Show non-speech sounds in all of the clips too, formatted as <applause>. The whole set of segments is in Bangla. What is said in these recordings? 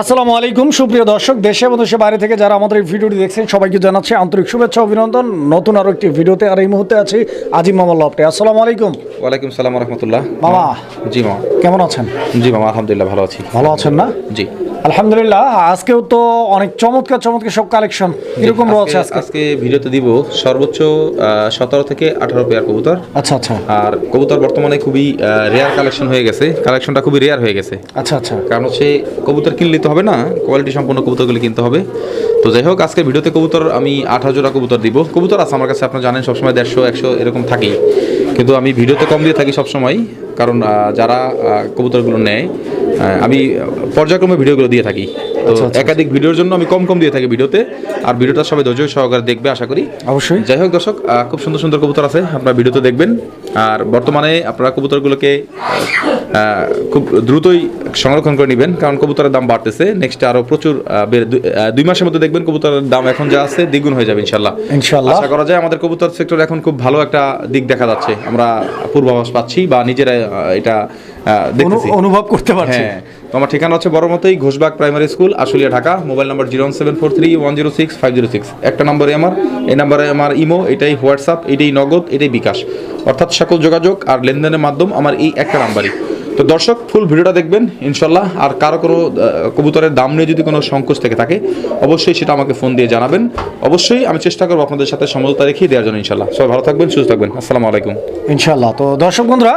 আসসালামু আলাইকুম সুপ্রিয় দর্শক দেশে এবং দেশের বাইরে থেকে যারা আমাদের এই ভিডিওটি দেখছেন সবাইকে জানাচ্ছি আন্তরিক শুভেচ্ছা অভিনন্দন। নতুন আরও একটি ভিডিওতে আর এই মুহূর্তে আছি আজিম মামা লপটে আসসালামু আলাইকুম। ওয়ালাইকুম সালাম রহমতুল্লাহ। মামা জি মামা কেমন আছেন? জি মামা আলহামদুলিল্লাহ ভালো আছি। ভালো আছেন না? জি। আলহামদুলিল্লাহ আজকেও তো অনেক চমৎকার চমৎকার সব কালেকশন কীরকম রয়েছে আজকে- আজকে ভিডিওতে দিব সর্বোচ্চ সতেরো থেকে আঠারো পেয়ার কবুতর। আচ্ছা আচ্ছা। আর কবুতর বর্তমানে খুবই রেয়ার কালেকশন হয়ে গেছে। কালেকশনটা খুবই রেয়ার হয়ে গেছে। আচ্ছা আচ্ছা। কারণ হচ্ছে কবুতর কিনলে তো হবে না কোয়ালিটি সম্পন্ন কবুতরগুলি কিনতে হবে। তো যাই হোক আজকে ভিডিওতে কবুতর আমি আট হাজার কবুতর দিব। কবুতর আছে আমার কাছে আপনারা জানেন সবসময় দেড়শো একশো এরকম থাকেই। কিন্তু আমি ভিডিওতে কম দিয়ে থাকি সবসময়, কারণ যারা কবুতরগুলো নেয় আমি পর্যায়ক্রমে ভিডিওগুলো দিয়ে থাকি। তো আচ্ছা, আচ্ছা। একাধিক ভিডিওর জন্য আমি কম কম দিয়ে থাকি ভিডিওতে। আর ভিডিওটা সবাই ধৈর্য সহকারে দেখবে আশা করি। অবশ্যই। যাই হোক দর্শক খুব সুন্দর সুন্দর কবুতর আছে আপনারা ভিডিওতে দেখবেন। আর বর্তমানে আপনারা কবুতরগুলোকে খুব দ্রুতই সংরক্ষণ করে নেবেন কারণ কবুতরের দাম বাড়তেছে। নেক্সট আরও প্রচুর দুই- মাসের মধ্যে দেখবেন কবুতরের দাম এখন যা আছে দ্বিগুণ হয়ে যাবে ইনশাল্লাহ ইনশাআল্লাহ। আশা করা যায় আমাদের কবুতর সেক্টর এখন খুব ভালো একটা দিক দেখা যাচ্ছে। আমরা পূর্বাভাস পাচ্ছি বা নিজেরা এটা দেখতেছি। অনুভব করতে পারছি। হ্যাঁ। আমার ঠিকানা হচ্ছে বড় মতোই Ghoshbag primary school, Ashulia, Dhaka. Mobile number zero seven four three one zero six five zero six. একটা নম্বরে আমার, এই নাম্বারে আমার ইমো, এটাই হোয়াটসঅ্যাপ, এটাই নগদ, এটাই বিকাশ। অর্থাৎ সকল যোগাযোগ আর লেনদেনের মাধ্যম আমার এই একটা নাম্বারই। তো দর্শক, ফুল ভিডিওটা দেখবেন, ইনশাল্লাহ। আর কারও কোনো কবুতরের দাম নিয়ে যদি কোনো সংকোচ থেকে থাকে, অবশ্যই সেটা আমাকে ফোন দিয়ে জানাবেন। অবশ্যই আমি চেষ্টা করব আপনাদের সাথে সমঝোতা রেখেই দেওয়ার জন্য, ইনশাল্লাহ। সবাই ভালো থাকবেন, সুস্থ থাকবেন। আসসালামু আলাইকুম। ইনশাল্লাহ। তো দর্শক বন্ধুরা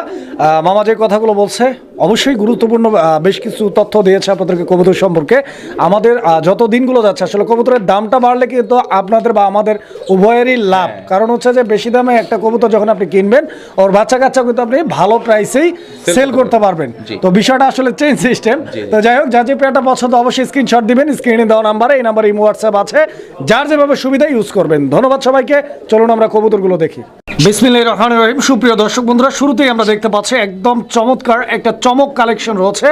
মামা যে কথাগুলো বলছে অবশ্যই গুরুত্বপূর্ণ বেশ কিছু তথ্য দিয়েছে আপনাদেরকে কবুতর সম্পর্কে। আমাদের যত দিনগুলো যাচ্ছে আসলে কবুতরের দামটা বাড়লে কিন্তু আপনাদের বা আমাদের উভয়েরই লাভ। কারণ হচ্ছে যে বেশি দামে একটা কবুতর যখন আপনি কিনবেন ওর বাচ্চা কাচ্চা কিন্তু আপনি ভালো প্রাইসেই সেল করতে পারবেন। তো বিষয়টা আসলে চেঞ্জ সিস্টেম তো যাই হোক যা যে পেয়ারটা পছন্দ অবশ্যই স্ক্রিনশট দিবেন স্ক্রিনে দেওয়া নাম্বারে এই নাম্বারে ইমো হোয়াটসঅ্যাপ আছে। যার যেভাবে সুবিধা ইউজ করবেন। ধন্যবাদ সবাইকে। চলুন আমরা কবুতরগুলো দেখি। বিসমিল্লাহ রহমান রহিম। সুপ্রিয় দর্শক বন্ধুরা শুরুতেই আমরা দেখতে পাচ্ছি একদম চমৎকার একটা চমক কালেকশন রয়েছে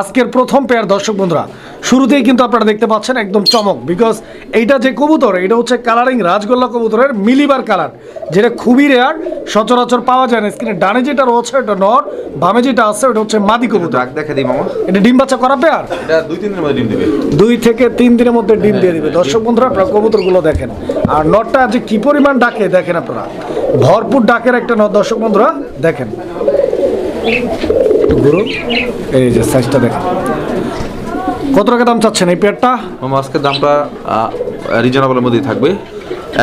আজকের প্রথম পেয়ার দর্শক বন্ধুরা। শুরুতেই কিন্তু আপনারা দেখতে পাচ্ছেন একদম চমক বিকজ এইটা যে কবুতর এটা হচ্ছে কালারিং রাজগোল্লা কবুতরের মিলিবার কালার যেটা খুবই রেয়ার সচরাচর পাওয়া যায় না। স্ক্রিনে ডানে যেটা রয়েছে ওটা নর বামে যেটা আছে ওটা হচ্ছে মাদি কবুতর। দেখা দিই মামা। এটা ডিম বাচ্চা করা পেয়ার? এটা দুই তিন দিনের মধ্যে ডিম দেবে। দুই থেকে তিন দিনের মধ্যে ডিম দিয়ে দিবে। দর্শক বন্ধুরা আপনারা কবুতরগুলো দেখেন। আর নটটা যে কি পরিমাণ ডাকে দেখেন আপনারা। ভরপুর ডাকের একটা দর্শক বন্ধুরা দেখেন। ঘুরুন এই যে সাইজটা দেখেন। কত টাকা দাম চাচ্ছেন এই পেয়ারটা আজকে দামটা রিজনেবলের মধ্যেই থাকবে।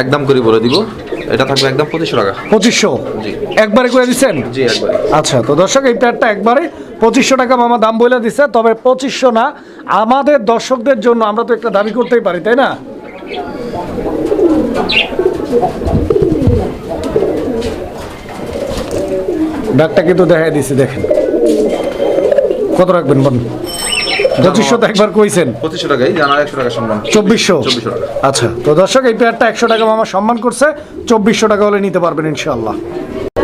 একদম করে বলে দিব। এটা থাকবে একদম পঁচিশশো টাকা। পঁচিশশো? জি। একবারে করে দিচ্ছেন? জি একবারে। আচ্ছা তো দর্শক এই প্যাডটা একবারে পঁচিশশো টাকা মামা দাম বলে দিচ্ছে তবে পঁচিশশো না আমাদের দর্শকদের জন্য আমরা তো একটা দাবি করতেই পারি তাই না? ডাকটা কিন্তু দেখাই দিছি দেখেন। কত রাখবেন বল পঁচিশশো তো একবার কইছেন। পঁচিশশো টাকাই জানার একশো টাকা সম্মান চব্বিশশো? চব্বিশশো টাকা। আচ্ছা তো দর্শক এই পেয়ারটা একশো টাকা মামা সম্মান করছে। চব্বিশশো টাকা হলে নিতে পারবেন ইনশাল্লাহ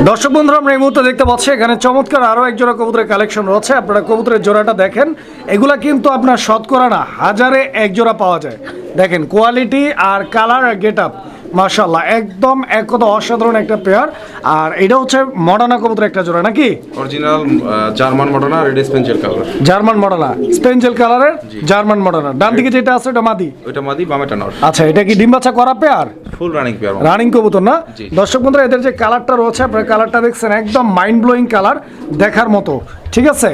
দর্শক বন্ধুরা আমরা এই মুহূর্তে দেখতে পাচ্ছি এখানে চমৎকার আরও এক জোড়া কবুতরের কালেকশন রয়েছে। আপনারা কবুতরের জোড়াটা দেখেন। এগুলা কিন্তু আপনার শতকরা না হাজারে এক জোড়া পাওয়া যায়। দেখেন কোয়ালিটি আর কালার আর গেট আপ মার্শাল্লাহ একদম এক কথা অসাধারণ একটা পেয়ার আর এটা হচ্ছে মডার্না কবুতর একটা জোড়া নাকি? অরিজিনাল জার্মান মডার্ন আর স্পেন্সিয়াল কালার। জার্মান মডার্না স্পেঞ্জেল কালারের জার্মান মডার্না। ডান দিকে যেটা আছে ওটা মাদি? ওইটা মাদি বামেটা নর। আচ্ছা এটা কি ডিম বাচ্চা করা pair full running pair running কবুতর না। দর্শক বন্ধুরা এদের যে কালারটা রয়েছে আপনার কালারটা দেখছেন একদম মাইন্ড ব্লোয়িং কালার দেখার মতো। ঠিক আছে?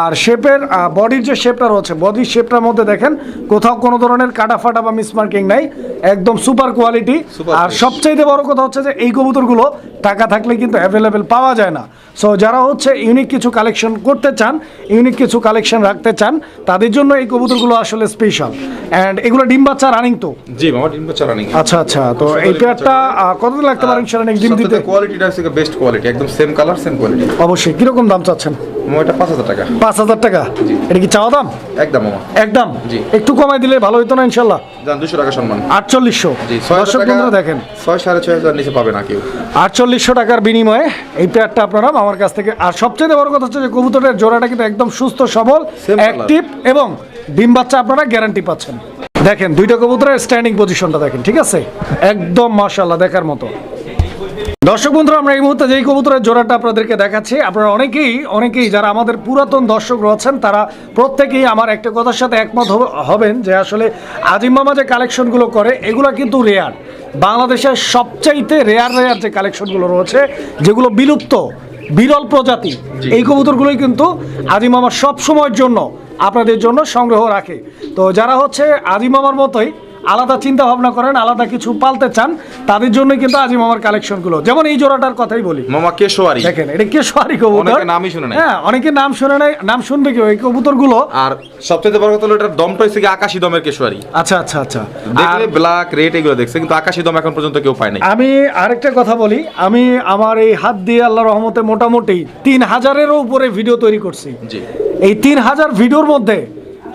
আর শেপের বডির যে শেপটা রয়েছে বডির শেপটার মধ্যে দেখেন কোথাও কোনো ধরনের কাটা ফাটা বা মিসমার্কিং নাই। একদম সুপার কোয়ালিটি। আর সবচেয়ে সবচাইতে বড় কথা হচ্ছে যে এই কবুতরগুলো টাকা থাকলে কিন্তু অ্যাভেলেবেল পাওয়া যায় না। সো যারা হচ্ছে ইউনিক কিছু কালেকশন করতে চান ইউনিক কিছু কালেকশন রাখতে চান তাদের জন্য এই কবুতরগুলো আসলে স্পেশাল অ্যান্ড এগুলো ডিম বাচ্চা রানিং তো? জি মামা ডিম বাচ্চা রানিং আচ্ছা আচ্ছা তো এই পেয়ারটা কতদিন লাগতে পারেন সেটা ডিম দিতে? কোয়ালিটিটা হচ্ছে বেস্ট কোয়ালিটি একদম সেম কালার সেম কোয়ালিটি অবশ্যই কীরকম দাম চাচ্ছেন? পাঁচ হাজার টাকা। পাঁচ হাজার টাকা। এটা কি চাওয়া দাম? একদম মামা। একদম? জি। একটু কমাই দিলে ভালো হতো না ইনশাল্লাহ? যান দুশো টাকা সম্মান। আটচল্লিশশো। জি ছয় হাজার দর্শক টাকা দেখেন। ছয় সাড়ে ছয় হাজার নিচে পাবে না কেউ। আটচল্লিশশো টাকার বিনিময়ে এই পেয়ারটা আপনারা আমার কাছ থেকে আর সবচেয়ে বড় কথা হচ্ছে যে কবুতরের জোড়াটা কিন্তু একদম সুস্থ সবল অ্যাক্টিভ এবং ডিম বাচ্চা আপনারা গ্যারান্টি পাচ্ছেন। দেখেন দুইটা কবুতরের স্ট্যান্ডিং পজিশনটা দেখেন ঠিক আছে? একদম মাশাল্লাহ দেখার মতো। দর্শক বন্ধুরা আমরা এই মুহূর্তে যেই কবুতরের জোড়াটা আপনাদেরকে দেখাচ্ছি আপনারা অনেকেই অনেকেই যারা আমাদের পুরাতন দর্শক রয়েছেন তারা প্রত্যেকেই আমার একটা কথার সাথে একমত হবেন যে আসলে আজিম মামা যে কালেকশনগুলো করে এগুলো কিন্তু রেয়ার বাংলাদেশের সবচাইতে রেয়ার রেয়ার যে কালেকশনগুলো রয়েছে যেগুলো বিলুপ্ত বিরল প্রজাতি এই কবুতরগুলোই কিন্তু আজিম মামা সব সময়ের জন্য আপনাদের জন্য সংগ্রহ রাখে। তো যারা হচ্ছে আজিম মামার মতোই আলাদা চিন্তা ভাবনা করেন আলাদা কিছু পালতে চান তাদের জন্য কিন্তু আজিম আমার কালেকশনগুলো। যেমন এই জোড়াটার কথাই বলি। মামা কেশোয়ারি। দেখেন এটা কে সরি কবুতর। অনেকে নামই শুনে নাই। হ্যাঁ অনেকে নাম শুনে নাই নাম শুনবে কি এই কবুতরগুলো। আর সবচেয়ে বড় কথা হলো এটার দমটা হচ্ছে কি আকাশি দমের কেশোয়ারি। আচ্ছা আচ্ছা আচ্ছা। দেখলে ব্ল্যাক রেড এগুলো দেখছে কিন্তু আকাশি দম এখন পর্যন্ত কেউ পায় নাই। আমি আরেকটা কথা বলি আমি আমার এই হাত দিয়ে আল্লাহ রহমতে মোটামুটি তিন হাজারেরও উপরে ভিডিও তৈরি করছি। জি। এই তিন হাজার ভিডিওর মধ্যে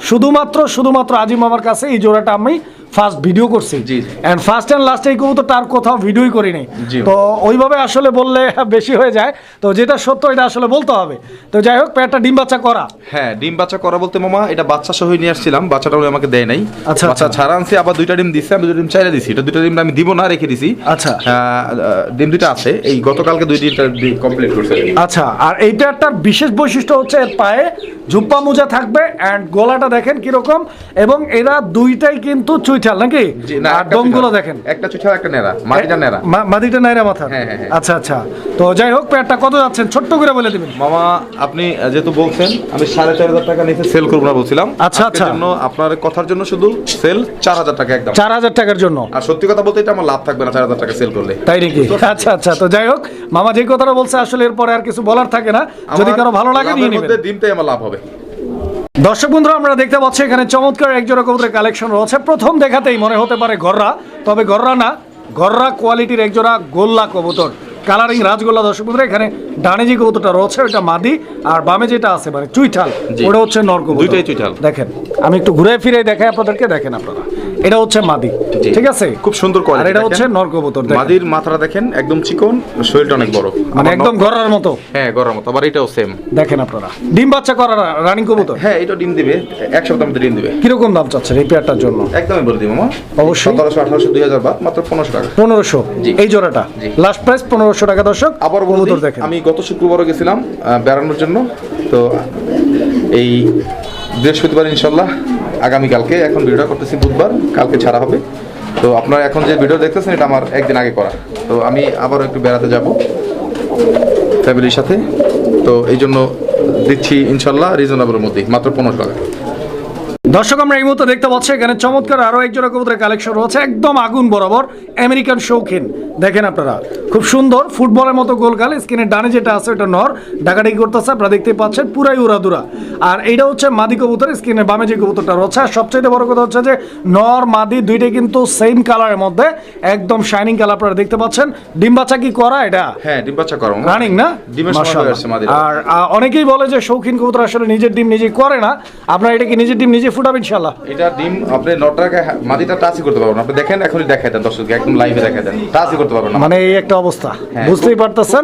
শুধুমাত্র শুধুমাত্র আজিম আমার কাছে এই জোড়াটা আমি ফার্স্ট ভিডিও করছি। জি। এন্ড ফার্স্ট এন্ড লাস্ট এই কবুতর তার কোথাও ভিডিওই করি নাই তো ওইভাবে আসলে বললে <laughs> বেশি হয়ে যায়। তো যেটা সত্য এটা আসলে বলতে হবে। তো যাই হোক পেটটা ডিম বাচ্চা করা। হ্যাঁ ডিম বাচ্চা করা বলতে মামা এটা বাচ্চা সহ নিয়ে আসছিলাম বাচ্চাটা উনি আমাকে দেয় নাই। আচ্ছা, আচ্ছা। ছাড়া আনছি আবার দুইটা ডিম দিচ্ছে আমি দুইটা ডিম চাইলে দিছি। এটা দুইটা ডিম আমি দিব না রেখে দিছি। আচ্ছা। ডিম দুইটা আছে। এই গতকালকে দুই ডিমটা কমপ্লিট করছে। আচ্ছা আর এইটা একটা বিশেষ বৈশিষ্ট্য হচ্ছে এর পায়ে ঝুপ্পা মোজা থাকবে এন্ড গলাটা দেখেন কীরকম এবং এরা দুইটাই কিন্তু চুইঠাল নাকি? আর দমগুলো দেখেন। একটা একটা নেড়া মাটিটা নেড়া। মা- মাদিটা নাইরা মাথা। হ্যাঁ, হ্যাঁ, হ্যাঁ। আচ্ছা আচ্ছা। তো যাই হোক কত যাচ্ছেন? ছোট্ট করে বলে দিবেন। মামা আপনি যেহেতু বলছেন আমি সাড়ে চার হাজার টাকা নিচে সেল করব না বলছিলাম। আচ্ছা, আচ্ছা। জন্য আপনার কথার জন্য শুধু সেল চার হাজার টাকা একদম। চার হাজার টাকার জন্য। আর সত্যি কথা বলতে এটা আমার লাভ থাকবে না চার হাজার টাকা সেল করলে। তাই নাকি? আচ্ছা আচ্ছা। তো যাই হোক মামা যে কথাটা বলছে আসলে এরপরে আর কিছু বলার থাকে না। যদি কারও ভালো লাগে নিয়ে নেবেন। ডিমটাই আমার লাভ হবে। দর্শক বন্ধুরা আমরা দেখতে পাচ্ছি এখানে চমৎকার একজোড়া কবুতরের কালেকশন রয়েছে প্রথম দেখাতেই মনে হতে পারে গররা তবে গররা না গররা কোয়ালিটির একজোড়া গোল্লা কবুতর কালারিং রাজগোল্লা দর্শক বন্ধুরা এখানে ডানে যে কবুতরটা রয়েছে ওটা মাদি আর বামে যেটা আছে মানে চুইঠাল। ওটা হচ্ছে নর কবুতর দুইটাই চুইঠাল। দেখেন আমি একটু ঘুরে ফিরে দেখাই আপনাদেরকে দেখেন আপনারা এটা হচ্ছে মাদি ঠিক আছে? খুব সুন্দর আর কোয়ালিটি এটা হচ্ছে নর কবুতর মাদির মাথাটা দেখেন একদম চিকন শরীরটা অনেক বড়। মানে একদম গররার মতো। হ্যাঁ গরম মতো আবার এটাও সেম দেখেন আপনারা। ডিম বাচ্চা করা রানিং কবুতর? হ্যাঁ এটা ডিম দিবে এক সপ্তাহ মধ্যে ডিম দিবে। কীরকম দাম চাচ্ছেন এই পেয়ারটার জন্য? একদমই বলে দিই মামা। অবশ্যই। সতেরোশো আঠারোশো দুই হাজার বাদ মাত্র পনেরোশো টাকা। পনেরোশো। এই জোড়াটা? লাস্ট প্রাইস পনেরোশো টাকা দর্শক। আবার কবুতর দেখেন। আমি গত শুক্রবারও গেছিলাম বেড়ানোর জন্য। তো এই বৃহস্পতিবার ইনশাল্লাহ আগামীকালকে এখন ভিডিওটা করতেছি বুধবার, কালকে ছাড়া হবে। তো আপনারা এখন যে ভিডিও দেখতেছেন, এটা আমার একদিন আগে করা। তো আমি আবারও একটু বেড়াতে যাব ফ্যামিলির সাথে। তো এই জন্য দিচ্ছি ইনশাল্লাহ রিজনেবলের মধ্যে, মাত্র পনেরো টাকা। দর্শক আমরা এই মুহূর্তে দেখতে পাচ্ছি এখানে চমৎকার আরও একজোড়া কবুতরের কালেকশন রয়েছে একদম আগুন বরাবর আমেরিকান শৌখিন। দেখেন আপনারা খুব সুন্দর ফুটবলের মতো গোলগাল স্ক্রিনের ডানে যেটা আছে ওটা নর ডাকাডাকি করতেছে আপনারা দেখতে পাচ্ছেন পুরাই উড়াদুরা। আর এইটা হচ্ছে মাদি কবুতর স্ক্রিনের বামে যে কবুতরটা রয়েছে আর সবচেয়ে বড় কথা হচ্ছে যে নর মাদি দুইটাই কিন্তু সেম কালারের মধ্যে একদম শাইনিং কালার আপনারা দেখতে পাচ্ছেন। ডিম বাচ্চা কি করা এটা? হ্যাঁ ডিম বাচ্চা করো রানিং না। আর অনেকেই বলে যে শৌখিন কবুতর আসলে নিজের ডিম নিজে করে না। আপনারা এটা কি নিজের ডিম নিজে ফুটাবেন ইনশাআল্লাহ। এটা ডিম আপনি নটাকে মাটিটা টাচই করতে পারবেন আপনি দেখেন এখনই দেখাই দেন দর্শককে একদম লাইভে দেখাই দেন। টাচই করতে পারবেন না। মানে এই একটা অবস্থা। হ্যাঁ, বুঝতেই পারতেছেন।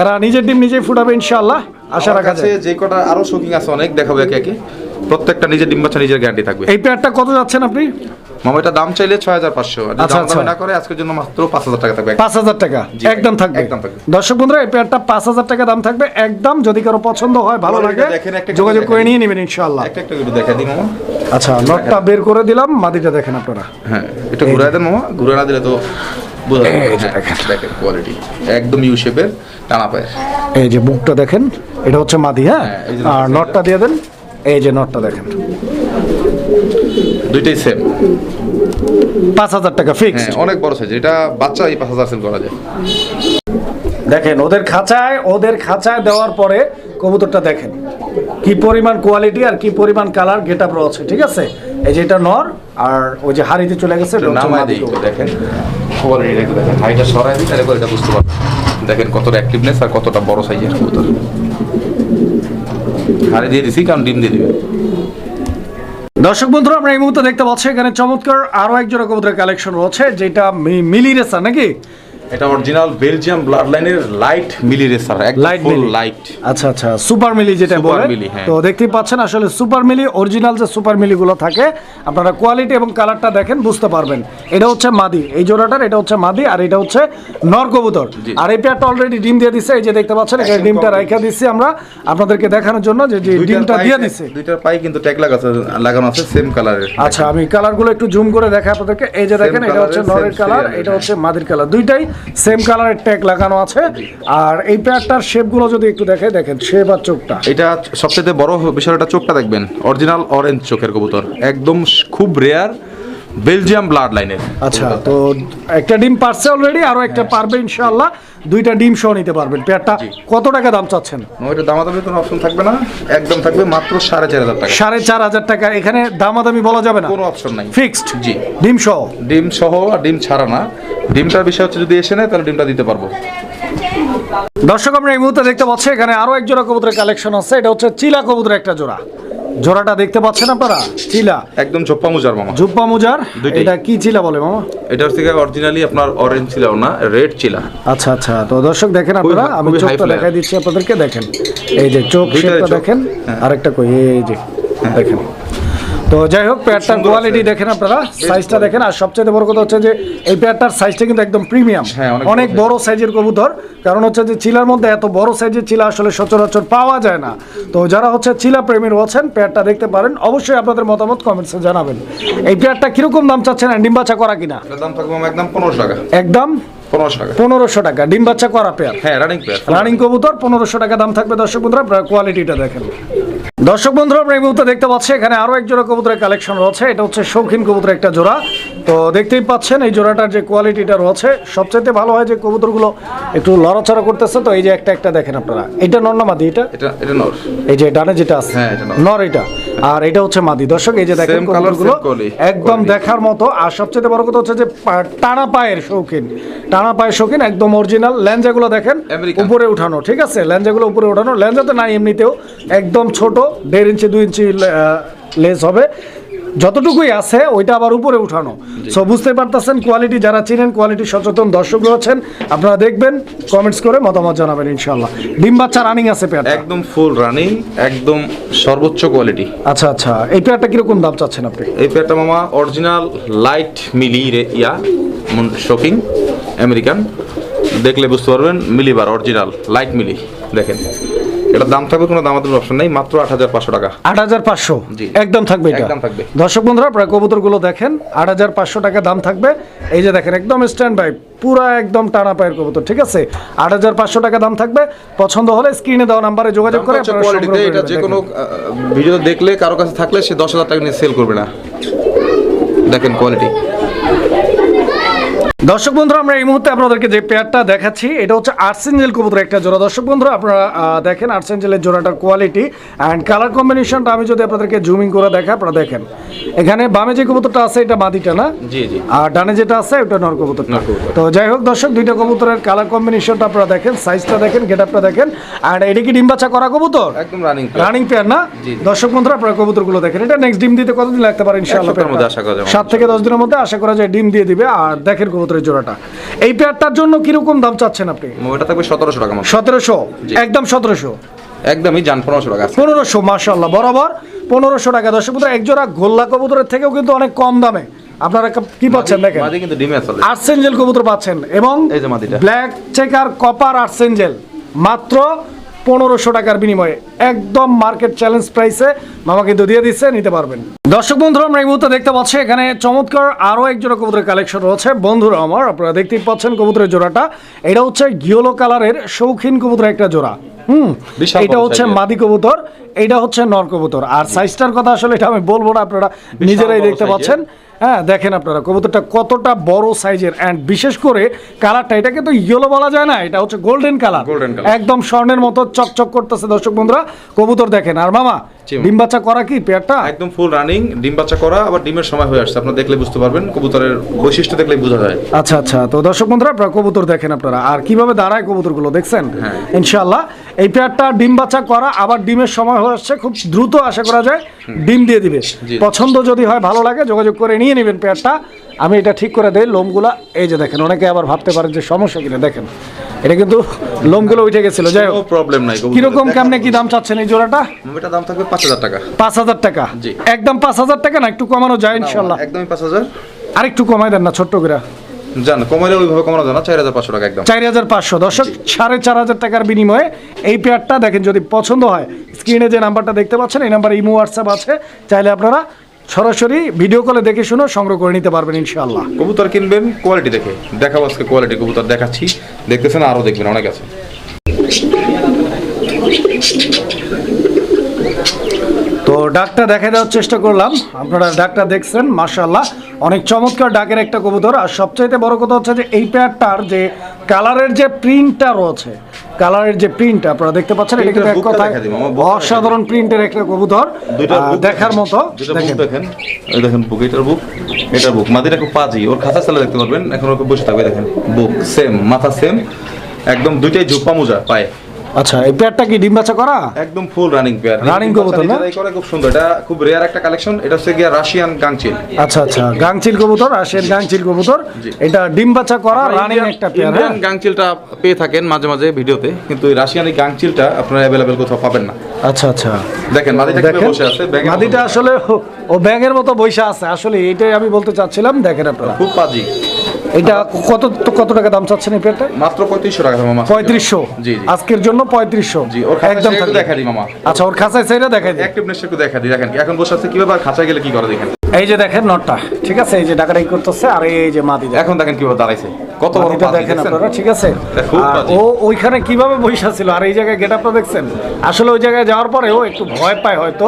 এরা নিজের ডিম নিজেই ফুটাবে ইনশাআল্লাহ। আশা রাখা যায়। যে কটা আরও শোকিং আছে অনেক দেখাবো একে একে। প্রত্যেকটা নিজের ডিম বাচ্চা নিজের গ্যারান্টি থাকবে। এই পেয়ারটা কত যাচ্ছেন আপনি? মামা এটা দাম চাইলে ছয় হাজার পাঁচশো। আচ্ছা, দাম আচ্ছা। না করে আজকের জন্য মাত্র পাঁচ হাজার টাকা থাকবে। পাঁচ হাজার টাকা? একদম থাকবে। একদম থাকবে। দর্শক বন্ধুরা এই পেয়ারটা পাঁচ হাজার টাকা দাম থাকবে। একদম যদি কারও পছন্দ হয় ভালো লাগে যোগাযোগ করে করে নিয়ে নেবেন ইনশাআল্লাহ। একটা একটা একটু দেখা দিই মামা। আচ্ছা নটটা বের করে দিলাম মাদিটা দেখেন আপনারা। হ্যাঁ এটা ঘুরাই দেন মামা। ঘুরে না দিলে তো। হ্যাঁ, দেখেন। কোয়ালিটি একদম ইউ শেপের টানা পায়ের। এই যে বুকটা দেখেন এটা হচ্ছে মাদি হ্যাঁ? হ্যাঁ, আর নটটা দিয়ে দেন। এই যে নটটা দেখেন। দুইটাই সেম পাঁচ হাজার টাকা ফিক্স হ্যাঁ অনেক বড় সাইজ এটা বাচ্চা এই পাঁচ হাজার সেল করা যায়। দেখেন ওদের খাঁচায় ওদের খাঁচায় দেওয়ার পরে কবুতরটা দেখেন। কি পরিমাণ কোয়ালিটি আর কি পরিমাণ কালার গেট আপ রয়েছে ঠিক আছে? এই যে এটা নর আর ওই যে হাড়িতে চলে গেছে। দেখেন। কোয়ালিটি দেখেন। হাইটা সরাই দিই তাহলে এটা বুঝতে পারবেন। দেখেন কতটা অ্যাক্টিভনেস আর কতটা বড় সাইজের কবুতর। হাড়ি দিয়ে দিছি, কারণ ডিম দিয়ে দিবে। দর্শক বন্ধুরা, আমরা এই মুহূর্তে দেখতে পাচ্ছি, এখানে চমৎকার আরও একজন কবুতরের কালেকশন রয়েছে, যেটা মিলি রেসা নাকি? এটা অরিজিনাল বেলজিয়াম ব্লাড লাইনের লাইট মিলি রেসার লাইট মিলি লাইট আচ্ছা আচ্ছা সুপার মিলি যেটা বলে। হ্যাঁ। তো দেখতেই পাচ্ছেন আসলে সুপার মিলি অরিজিনাল যে সুপার মিলি গুলো থাকে আপনারা কোয়ালিটি এবং কালারটা দেখেন বুঝতে পারবেন। এটা হচ্ছে মাদি এই জোড়াটার এটা হচ্ছে মাদি আর এটা হচ্ছে নর কবুতর। আর এই পেয়ারটা অলরেডি ডিম দিয়ে দিছে এই যে দেখতে পাচ্ছেন এখানে ডিমটা রাইখা দিচ্ছি আমরা। আপনাদেরকে দেখানোর জন্য যে ডিমটা দিয়ে দিছে। দুইটার পাই কিন্তু ট্যাগ লাগানো লাগানো আছে সেম কালারের আচ্ছা আমি কালারগুলো একটু জুম করে দেখাই আপনাদেরকে। এই যে দেখেন এটা হচ্ছে নরের কালার এটা হ্যাঁ। হচ্ছে মাদির কালার দুইটাই সেম কালারের ট্যাগ লাগানো আছে। আর এই শেপ শেপগুলো যদি একটু দেখে, দেখেন শেপ আর চোখটা। এটা সবচেয়ে বড় বিষয়টা, চোখটা দেখবেন। অরিজিনাল অরেঞ্জ চোখের কবুতর। একদম খুব রেয়ার বেলজিয়াম ব্লাড লাইনের আচ্ছা তো একটা ডিম পারছে অলরেডি আরও একটা পারবে ইনশাআল্লাহ। দুইটা ডিম সহ নিতে পারবেন। পেয়ারটা কত টাকা দাম চাচ্ছেন? ওইটা দামাদামি কোনো অপশন থাকবে না। একদম থাকবে মাত্র সাড়ে চার হাজার টাকা। সাড়ে চার হাজার টাকা। এখানে দামাদামি বলা যাবে না? কোনো অপশন নাই। ফিক্সড জি। ডিম সহ? ডিম সহ আর ডিম ছাড়া না। ডিমটার বিষয় হচ্ছে যদি এসে নেয় তাহলে ডিমটা দিতে পারব। দর্শক আমরা এই মুহূর্তে দেখতে পাচ্ছি এখানে আরও এক জোড়া কবুতরের কালেকশন আছে। এটা হচ্ছে চিলা কবুতরের একটা জোড়া। জোড়াটা দেখতে পাচ্ছেন আপনারা? চিলা। একদম ঝোপ্পা মুজার মামা। ঝোপ্পা মুজার? এটা কি চিলা বলে মামা? এটা হচ্ছে অরিজিনালি আপনার অরেঞ্জ চিলা না রেড চিলা। আচ্ছা আচ্ছা। তো দর্শক দেখেন আপনারা আমি চোখটা দেখাই দিচ্ছি আপনাদেরকে দেখেন। এই যে চোখ। দেখেন হ্যাঁ। আরেকটা কই এই যে দেখেন। তো যাই হোক পেয়ারটার সুন্দর কোয়ালিটি দেখেন আপনারা সাইজটা দেখেন আর সবচেয়ে বড় কথা হচ্ছে যে এই পেয়ারটার সাইজটা কিন্তু একদম প্রিমিয়াম হ্যাঁ, অনেক বড় সাইজের কবুতর কারণ হচ্ছে যে চিলার মধ্যে এত বড় সাইজের চিলা আসলে সচরাচর পাওয়া যায় না। তো যারা হচ্ছে চিলা প্রেমীর আছেন পেয়ারটা দেখতে পারেন অবশ্যই আপনাদের মতামত কমেন্টসে জানাবেন। এই পেয়ারটা কীরকম দাম চাচ্ছেন ডিম বাচ্চা করা কিনা? দাম থাকবে একদম পনেরোশো টাকা। একদম? পনেরোশো টাকা। পনেরোশো টাকা ডিম বাচ্চা করা পেয়ার? হ্যাঁ রানিং প্লেয়ার রানিং কবুতর পনেরোশো টাকা দাম থাকবে দর্শক বন্ধুরা কোয়ালিটিটা দেখেন। দর্শক বন্ধুরা, আমরা এই মুহূর্তে দেখতে পাচ্ছি, এখানে আরও একজোড়া কবুতরের কালেকশন রয়েছে। এটা হচ্ছে শৌখিন কবুতরের একটা জোড়া। তো দেখতেই পাচ্ছেন এই জোড়াটার যে কোয়ালিটিটা রয়েছে সবচেয়ে ভালো হয় যে কবুতরগুলো একটু লড়াচড়া করতেছে। তো এই যে একটা একটা দেখেন আপনারা। এটা নর না মাদি এটা? এটা এটা নর। এই যে ডানে যেটা আছে হ্যাঁ, নর। এটা। আর এটা হচ্ছে মাদি। দর্শক এই যে দেখেন কবুতরগুলো একদম দেখার মতো। আর সবচেয়ে বড় কথা হচ্ছে যে টানা পায়ের শৌখিন। টানা পায়ের শৌখিন একদম অরিজিনাল ল্যাঞ্জাগুলো দেখেন উপরে উঠানো ঠিক আছে? ল্যাঞ্জাগুলো উপরে উঠানো। ল্যাঞ্জা তো নাই এমনিতেও। একদম ছোট দেড় ইঞ্চি দুই ইঞ্চি লেস হবে। যতটুকুই আছে ওইটা আবার উপরে উঠানো। সো বুঝতে পারতেছেন কোয়ালিটি যারা চিনেন কোয়ালিটি সচেতন দর্শক রয়েছেন আপনারা দেখবেন কমেন্টস করে মতামত জানাবেন ইনশাল্লাহ ডিম বাচ্চা রানিং আছে পেয়ারটা একদম ফুল রানিং একদম সর্বোচ্চ কোয়ালিটি আচ্ছা আচ্ছা এই পেয়ারটা কীরকম দাম চাচ্ছেন আপনি? এই পেয়ারটা মামা অরিজিনাল লাইট মিলি রে ইয়া শোকিং আমেরিকান দেখলে বুঝতে পারবেন মিলিবার অরিজিনাল লাইট মিলি দেখেন। এটার দাম থাকবে কোনো দামাদামি অপশন নেই মাত্র আট হাজার পাঁচশো টাকা। আট হাজার পাঁচশো? একদম থাকবে একদম থাকবে। দর্শক বন্ধুরা প্রায় কবুতরগুলো দেখেন আট হাজার পাঁচশো টাকা দাম থাকবে। এই যে দেখেন একদম স্ট্যান্ড বাই পুরা একদম টানা পায়ের কবুতর ঠিক আছে? আট হাজার পাঁচশো টাকা দাম থাকবে। পছন্দ হলে স্ক্রিনে দেওয়া নাম্বারে যোগাযোগ আপনারা করে এটা যে কোনো ভিডিও দেখলে কারও কাছে থাকলে সে দশ হাজার টাকা নিয়ে সেল করবে না। দেখেন কোয়ালিটি দর্শক বন্ধুরা আমরা এই মুহূর্তে আপনাদেরকে যে পেয়ারটা দেখাচ্ছি এটা হচ্ছে আর্সেঞ্জেল কবুতর একটা জোড়া। দর্শক বন্ধুরা আপনারা দেখেন আর্সেঞ্জেলের জোড়াটার কোয়ালিটি অ্যান্ড কালার কম্বিনেশনটা আমি যদি আপনাদেরকে জুমিং করে দেখা আপনারা দেখেন। এখানে বামে যে কবুতরটা আছে এটা মাদিটা না? জি জি। আর ডানে যেটা আছে ওটা নর কবুতর। তো যাই হোক দর্শক দুইটা কবুতরের কালার কম্বিনেশনটা আপনারা দেখেন সাইজটা দেখেন গেটআপটা দেখেন। আর এটা কি ডিম বাচ্চা করা কবুতর? একদম রানিং রানিং পেয়ার না। দর্শক বন্ধুরা আপনারা কবুতরগুলো দেখেন। এটা নেক্সট ডিম দিতে কতদিন লাগতে পারে ইনশাআল্লাহ আশা সাত থেকে দশ দিনের মধ্যে আশা করা যায় ডিম দিয়ে দিবে। আর দেখেন কবুতরের জোড়াটা। এই পেয়ারটার জন্য কীরকম দাম চাচ্ছেন আপনি? ওটা থাকবে সতেরোশো টাকা সতেরোশো? একদম সতেরোশো? একদমই যান পনেরোশো টাকা পনেরোশো মাশাল্লাহ বরাবর। পনেরোশো টাকা দর্শক বন্ধুরা এক জোড়া গোল্লা কবুতরের থেকেও কিন্তু অনেক কম দামে। আপনারা কা- পাচ্ছেন দেখেন? কিন্তু ডিমে আসলে আর্সেঞ্জেল কবুতর পাচ্ছেন এবং এই যে মাদিটা। Black checker copper archangel. মাত্র পনেরোশো টাকার বিনিময়ে একদম মার্কেট চ্যালেঞ্জ প্রাইসে মামা কিন্তু দিয়ে দিচ্ছে নিতে পারবেন। দর্শক বন্ধুরা আমরা এই মুহূর্তে দেখতে পাচ্ছি এখানে চমৎকার আরও এক জোড়া কবুতরের কালেকশন রয়েছে। বন্ধুরা আমার আপনারা দেখতেই পাচ্ছেন কবুতরের জোড়াটা। এটা হচ্ছে গিওলো কালারের শৌখিন কবুতরের একটা জোড়া। হুম এটা হচ্ছে মাদি কবুতর এইটা হচ্ছে নর কবুতর। আর সাইজটার কথা আসলে এটা আমি বলব না আপনারা নিজেরাই দেখতে পাচ্ছেন। হ্যাঁ দেখেন আপনারা কবুতরটা কতটা বড় সাইজের অ্যান্ড বিশেষ করে কালারটা এটাকে তো ইয়েলো বলা যায় না এটা হচ্ছে গোল্ডেন কালার। একদম স্বর্ণের মতো চকচক করতেছে দর্শক বন্ধুরা কবুতর দেখেন। আর মামা ডিম বাচ্চা করা কি পেয়ারটা? একদম ফুল রানিং ডিম বাচ্চা করা আবার ডিমের সময় হয়ে আসছে আপনারা দেখলে বুঝতে পারবেন কবুতরের বৈশিষ্ট্য দেখলেই বোঝা যায়। আচ্ছা আচ্ছা তো দর্শক বন্ধুরা আপনারা কবুতর দেখেন আপনারা আর কীভাবে দাঁড়ায় কবুতরগুলো দেখছেন? হ্যাঁ। ইনশাআল্লাহ এই পেয়ারটা ডিম বাচ্চা করা আবার ডিমের সময় হয়ে আসছে খুব দ্রুত আশা করা যায় ডিম দিয়ে দিবে। পছন্দ যদি হয় ভালো লাগে যোগাযোগ করে নিয়ে নেবেন পেয়ারটা আমি এটা ঠিক করে দেই লোমগুলা এই যে দেখেন অনেকে আবার ভাবতে পারেন যে সমস্যা কিনা দেখেন। এটা কিন্তু লোমগুলো উঠে গেছিল যাই হোক। প্রবলেম নাই কীরকম কেমনে কি দাম চাচ্ছেন এই জোড়াটা? এটা দাম থাকবে পাঁচ হাজার টাকা। পাঁচ হাজার টাকা। একদম পাঁচ হাজার টাকা না একটু কমানো যায় ইনশাল্লাহ একদমই পাঁচ হাজার। আর একটু কমাই দেন না ছোট্ট করে। জান কমাইলে ওইভাবে কমানো যায় না চার হাজার পাঁচশো টাকা একদম। চার হাজার পাঁচশো। দর্শক সাড়ে চার হাজার টাকার বিনিময়ে এই পেয়ারটা দেখেন যদি পছন্দ হয় স্ক্রিনে যে নাম্বারটা দেখতে পাচ্ছেন এই নাম্বার ইমো হোয়াটসঅ্যাপ আছে চাইলে আপনারা সরাসরি ভিডিও কলে দেখে শুনে সংগ্রহ করে নিতে পারবেন ইনশাআল্লাহ। কবুতর কিনবেন কোয়ালিটি দেখে। দেখাবো আজকে কোয়ালিটি কবুতর দেখাচ্ছি। দেখতেছেন আরও দেখবেন অনেক আছে। তো ডাকটা দেখে দেওয়ার চেষ্টা করলাম। আপনারা ডাকটা দেখছেন মাশাল্লাহ অনেক চমৎকার ডাকের একটা কবুতর। আর সবচাইতে বড় কথা হচ্ছে যে এই পেয়ারটার যে কালারের যে প্রিন্টটা রয়েছে কালারের যে প্রিন্ট আপনারা দেখতে পাচ্ছেন এটা কিন্তু এক কথা কথায় অসাধারণ প্রিন্টের একটা কবুতর দেখার মতো। দেখেন। দেখেন। এই দেখেন বুক এটার বুক এটার বুক। মাদিটা খুব পাজি ওর খাঁচা চালা দেখতে পারবেন এখন ওকে বসে থাকবে দেখেন। বুক সেম মাথা সেম একদম দুইটাই ঝুপা মোজা পায়ে। আচ্ছা এই পেয়ারটা কি ডিম বাচ্চা করা? একদম ফুল রানিং পেয়ার। Running কবুতর না? করে খুব সুন্দর। এটা খুব রেয়ার একটা কালেকশন এটা হচ্ছে গিয়া রাশিয়ান গাংচিল আচ্ছা আচ্ছা গাংচিল কবুতর আসেন গাংচিল কবুতর। এটা ডিম বাচ্চা করা রানিং একটা পেয়ার ইন্ডিয়ান গাংচিলটা পেয়ে থাকেন মাঝে মাঝে ভিডিওতে কিন্তু এই রাশিয়ান এই গাংচিলটা আপনারা অ্যাভেলেবেল কোথাও পাবেন না। আচ্ছা আচ্ছা। দেখেন মাদিটা বসে আছে মাদিটা আসলে ও- ব্যাগের মতো বৈশা আছে। আসলে এটাই আমি বলতে চাচ্ছিলাম দেখেন আপনারা। খুব পাজি। এটা কত কত টাকা দাম চাচ্ছেন এই পেয়ারটা? মাত্র পঁয়ত্রিশশো টাকা মামা। পঁয়ত্রিশশো? জি। আজকের জন্য পঁয়ত্রিশশো? জি ওর একদম দেখা দিই মামা। আচ্ছা ওর খাঁচায় সেইটা দেখাই দিই। অ্যাক্টিভনেস একটু দেখা দিই। দেখেন এখন বসে আছে কীভাবে আর খাঁচা গেলে কি করে দেখেন? এই যে দেখেন নটটা ঠিক আছে? এই যে ডাকাডাকি করতেছে আর এই যে মাদি এখন দেখেন কীভাবে দাঁড়াইছে। কত বড় দেখেন আপনারা ঠিক আছে। ও ওইখানে কীভাবে বৈশা ছিল আর এই জায়গায় গেট আপটা দেখছেন? আসলে ওই জায়গায় যাওয়ার পরে ও একটু ভয় পায় হয়তো।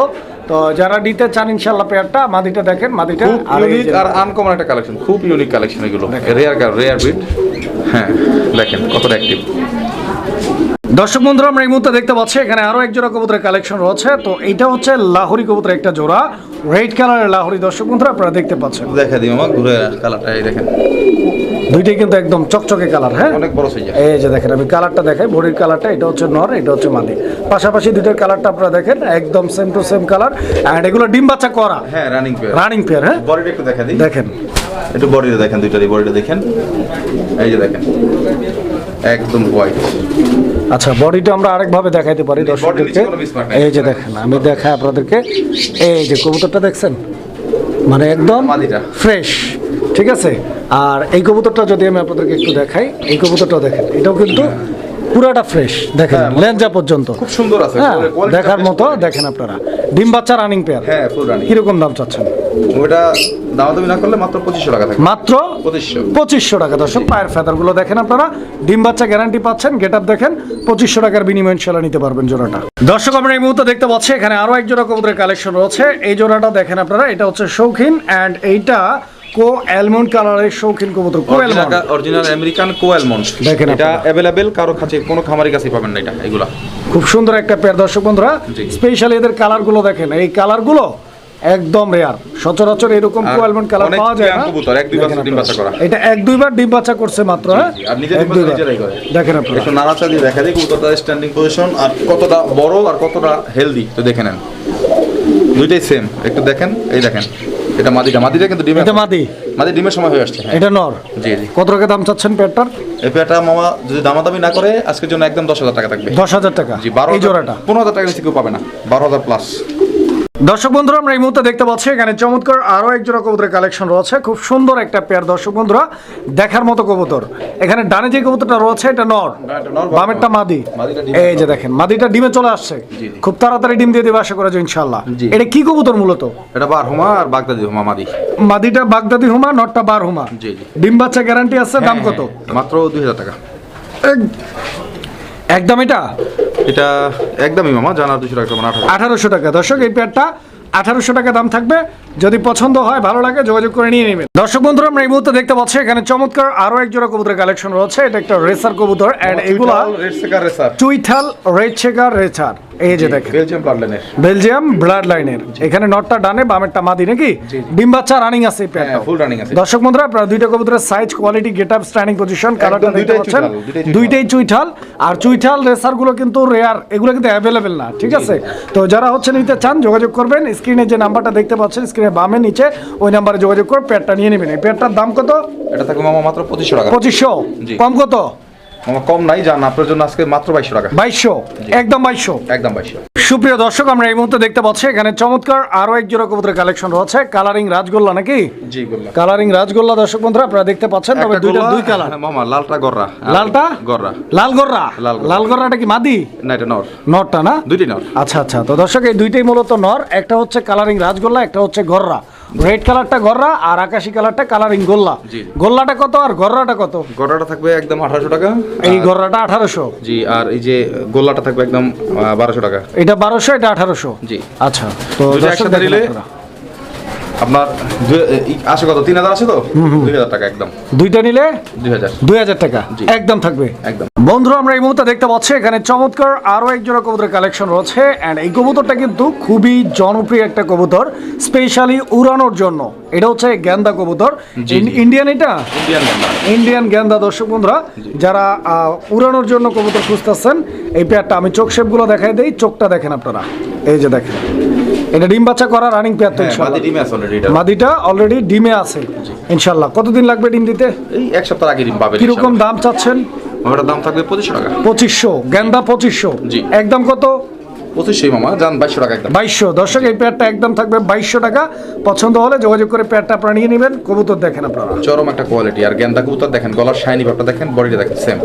তো যারা নিতে চান ইনশাল্লাহ পেয়ারটা মাদিটা দেখেন মাদিটা ইউনিক আর আনকমন একটা কালেকশন খুব ইউনিক কালেকশন এগুলো। রেয়ার রেয়ার বিট হ্যাঁ দেখেন কতটা অ্যাক্টিভ দর্শক বন্ধুরা আমরা এই মুহূর্তে দেখতে পাচ্ছি এখানে আরও এক জোড়া কবুতরের কালেকশন রয়েছে। তো এটা হচ্ছে লাহোরি কবুতরের একটা জোড়া রেড কালারের লাহোরি। দর্শক বন্ধুরা আপনারা দেখতে পাচ্ছেন। দেখা দিই আমার ঘুরে কালারটা এই দেখেন। দুইটাই কিন্তু একদম চকচকে কালার হ্যাঁ? অনেক বড় সাইজ এই যে দেখেন আমি কালারটা দেখাই বডির কালারটা এটা হচ্ছে নর এটা হচ্ছে মাদি। পাশাপাশি দুইটার কালারটা আপনারা দেখেন একদম same to same colour and এগুলো ডিম বাচ্চা করা। হ্যাঁ রানিং পেয়ার রানিং পেয়ার হ্যাঁ? বডিটা একটু দেখা দিই। দেখেন। একটু বডিটা দেখেন দুইটারই বডিটা দেখেন। এই যে দেখেন একদম হোয়াইট আচ্ছা বডিটা আমরা আরেকভাবে দেখাইতে পারি দর্শকদেরকে। এই যে দেখেন আমি দেখাই আপনাদেরকে। এই যে কবুতরটা দেখছেন? মানে একদম। ফ্রেশ ঠিক আছে? আর এই কবুতরটা যদি আমি আপনাদেরকে একটু দেখাই এই কবুতরটা দেখেন। এটাও কিন্তু পুরাটা ফ্রেশ দেখেন হ্যাঁ, লেঞ্জা পর্যন্ত। খুব সুন্দর আছে হ্যাঁ দেখার মতো দেখেন। আপনারা। ডিম বাচ্চা রানিং পেয়ার হ্যাঁ ফুল রানিং কীরকম দাম চাচ্ছেন? ওটা দামাদামি না করলে মাত্র পঁচিশশো টাকা থাকবে মাত্র পঁচিশশো। পঁচিশশো টাকা। দর্শক পায়ের ফেদারগুলো দেখেন আপনারা। ডিম বাচ্চা গ্যারান্টি পাচ্ছেন গেট আপ দেখেন পঁচিশশো টাকার বিনিময় ইনশাল্লাহ নিতে পারবেন জোড়াটা। দর্শক আমরা এই মুহূর্তে দেখতে পাচ্ছি এখানে আরও এক জোড়া কবুতরের কালেকশন রয়েছে। এই জোড়াটা দেখেন আপনারা এটা হচ্ছে শৌখিন অ্যান্ড এইটা কো অ্যালমন্ড কালারের শৌখিন কবুতর কো অ্যালমন্ড অরিজিনাল আমেরিকান কোয়েলমন্ড দেখেন এটা। অ্যাভেলেবেল কারও কাছে কোনো খামারি কাছে পাবেন না এটা এগুলা। খুব সুন্দর একটা পেয়ার দর্শক বন্ধুরা। স্পেশালি এদের কালারগুলো দেখেন। এই কালারগুলো একদম রেয়ার সচরাচর এরকম কো অ্যালমন্ড কালার পাওয়া যায় না। কবুতর, এক দুইবার ডিম বাচ্চা করা। এটা এক দুইবার ডিম বাচ্চা করছে মাত্র হ্যাঁ? আর এক ডিম বাচ্চা দুইবার। নিজেরাই করে। দেখেন আপনারা। একটু নাড়াচা দিয়ে দেখা দিই কতটা স্ট্যান্ডিং পজিশন আর কতটা বড় আর কতটা হেলদি তো দেখে নেন। দুইটাই সেম একটু দেখেন এই দেখেন। এটা মাদিটা মাদিটা কিন্তু ডিমে এটা মাদি? মাদি ডিমের সময় হয়ে আসছে হ্যাঁ। এটা নর? জি জি। কত টাকা দাম চাচ্ছেন পেটটার এই পেটটা মামা যদি দামাদামি না করে আজকের জন্য একদম দশ হাজার টাকা থাকবে। দশ হাজার টাকা? জি বারো এই জোড়াটা? পনেরো হাজার টাকা নিচে কেউ পাবে না। বারো হাজার প্লাস দর্শক বন্ধুরা আমরা এই মুহূর্তে দেখতে পাচ্ছি এখানে চমৎকার আরও এক জোড়া কবুতরের কালেকশন রয়েছে। খুব সুন্দর একটা পেয়ার দর্শক বন্ধুরা দেখার মতো কবুতর। এখানে ডানে যে কবুতরটা রয়েছে এটা নর। বামেরটা মাদি। এই যে দেখেন মাদিটা ডিমে চলে আসছে। খুব তাড়াতাড়ি ডিম দিয়ে দেবে আশা করা যায় ইনশাল্লাহ এটা কি কবুতর মূলত? এটা বার হুমা আর বাগদাদি হুমা মাদি। মাদিটা বাগদাদি হুমা নটটা বার হুমা। ডিম বাচ্চা গ্যারান্টি আছে দাম হ্যাঁ, কত? হ্যাঁ, মাত্র দুই হাজার টাকা। একদম এটা? এটা একদমই মামা জানা দুশো টাকা মানে আঠারোশো। টাকা। দর্শক এই প্যাডটা আঠারোশো টাকা দাম থাকবে। যদি পছন্দ হয় ভালো লাগে যোগাযোগ করে নিয়ে নেবেন। দর্শক বন্ধুরা আমরা এই মুহূর্তে দেখতে পাচ্ছি এখানে চমৎকার আরও এক জোড়া কবুতরের কালেকশন রয়েছে। এটা একটা রেসার কবুতর এন্ড এগুলা রেড সেকার রেসার। এই যে দেখেন। বেলজিয়াম বেলজিয়াম ব্লাড লাইনের এখানে নটটা ডানে বামেরটা মাদি নাকি? ডিম বাচ্চা রানিং আছে পেয়ারটা হ্যাঁ ফুল রানিং আছে। দর্শক বন্ধুরা আপনারা দুইটা কবুতরের সাইজ কোয়ালিটি স্ট্যান্ডিং পজিশন কালারটা দেখতে দুইটাই পাচ্ছেন। দুইটাই চুইঠাল। আর চুইঠাল রেসারগুলো কিন্তু রেয়ার এগুলো কিন্তু অ্যাভেলেবেল না ঠিক আছে? তো যারা হচ্ছে নিতে চান যোগাযোগ করবেন। স্ক্রিনে যে নাম্বারটা দেখতে পাচ্ছেন স্ক্রিনে বামে নিচে ওই নাম্বারে যোগাযোগ করে পেয়ারটা নিয়ে নেবেন। এই পেয়ারটার দাম কত? এটা থাকবে মামা মাত্র পঁচিশশো টাকা। পঁচিশশো। জি। কম কত? কম নাই যান আপনার জন্য আজকে মাত্র বাইশশো টাকা। বাইশশো? একদম বাইশশো? একদম বাইশশো। সুপ্রিয় দর্শক আমরা এই মুহূর্তে দেখতে পাচ্ছি এখানে চমৎকার আরও এক জোড়া কবুতরের কালেকশন রয়েছে কালারিং রাজগোল্লা নাকি? জি কালারিং রাজগোল্লা দর্শক বন্ধুরা আপনারা দেখতে পাচ্ছেন তবে দুইটা দুই কালার। হ্যাঁ, মামা লালটা গররা। লালটা? গররা। লাল গররা? লাল গররা। লাল গররাটা কি মাদি? না এটা নর। নরটা না? দুইটি নর। আচ্ছা আচ্ছা। তো দর্শক এই দুইটাই মূলত নর একটা হচ্ছে কালারিং রাজগোল্লা একটা হচ্ছে গররা। রেড কালারটা গররা আর আকাশি কালারটা কালারিং গোল্লা। গোল্লাটা কত আর গররাটা কত? গররাটা থাকবে একদম আঠারোশো টাকা। এই গররাটা আঠারোশো। জি আর এই যে গোল্লাটা থাকবে একদম বারোশো টাকা। এটা বারোশো এটা আঠারোশো। জি। আচ্ছা তো একসাথে আপনারা। আসে কত? তিন হাজার আছে তো? দুই হাজার টাকা একদম। দুইটা নিলে? দুই হাজার। দুই হাজার টাকা। একদম থাকবে। একদম। বন্ধুরা আমরা এই মুহূর্তে দেখতে পাচ্ছি এখানে চমৎকার আরও এক জোড়া কবুতরের কালেকশন রয়েছে। এন্ড এই কবুতরটা কিন্তু খুবই জনপ্রিয় একটা কবুতর স্পেশালি উড়ানোর জন্য। এটা হচ্ছে গ্যান্দা কবুতর। ইন্ডিয়ান এটা? ইন্ডিয়ান গ্যান্দা দর্শক বন্ধুরা যারা উড়ানোর জন্য কবুতর খুঁজতেছেন এই পেয়ারটা আমি চোখ শেপগুলো দেখাই দিই চোখটা দেখেন আপনারা। এই যে দেখেন। এটা ডিম বাচ্চা করা রানিং পেয়ার তো হ্যাঁ ইনশাল্লাহ। মাদি ডিমে আছে অলরেডি এটা। মাদিটা অলরেডি ডিমে আছে ইনশাল্লাহ। কতদিন লাগবে ডিম দিতে? এই এক সপ্তাহ আগে ডিম পাবেন কীরকম দাম চাচ্ছেন? ওটার দাম থাকবে পঁচিশশো টাকা। পঁচিশশো গেন্দা পঁচিশশো। জি। একদম কত? পঁচিশশোই মামা যান বাইশশো টাকা একদম বাইশশো। দর্শক এই একদম থাকবে বাইশশো টাকা। পছন্দ হলে যোগাযোগ করে পেয়ারটা আপনারা নিয়ে নেবেন। কবুতর দেখেন আপনারা। চরম একটা কোয়ালিটি আর গেন্দা কবুতর দেখেন গলার শাইনি ভাবটা দেখেন বডিটা দেখেন সেম